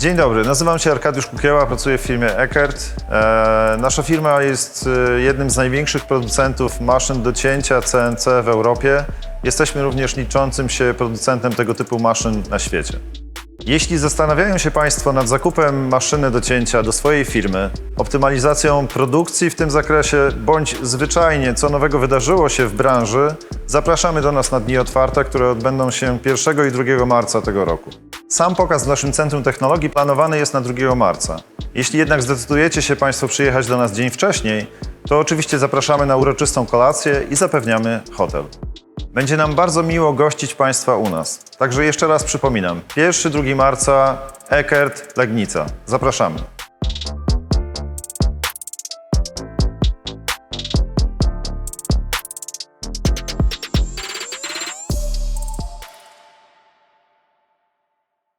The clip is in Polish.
Dzień dobry, nazywam się Arkadiusz Kukieła, pracuję w firmie Eckert. E, nasza firma jest e, jednym z największych producentów maszyn do cięcia CNC w Europie. Jesteśmy również liczącym się producentem tego typu maszyn na świecie. Jeśli zastanawiają się Państwo nad zakupem maszyny do cięcia do swojej firmy, optymalizacją produkcji w tym zakresie, bądź zwyczajnie co nowego wydarzyło się w branży, zapraszamy do nas na dni otwarte, które odbędą się 1 i 2 marca tego roku. Sam pokaz w naszym Centrum Technologii planowany jest na 2 marca. Jeśli jednak zdecydujecie się Państwo przyjechać do nas dzień wcześniej, to oczywiście zapraszamy na uroczystą kolację i zapewniamy hotel. Będzie nam bardzo miło gościć Państwa u nas. Także jeszcze raz przypominam, 1-2 marca Eckert Legnica. Zapraszamy.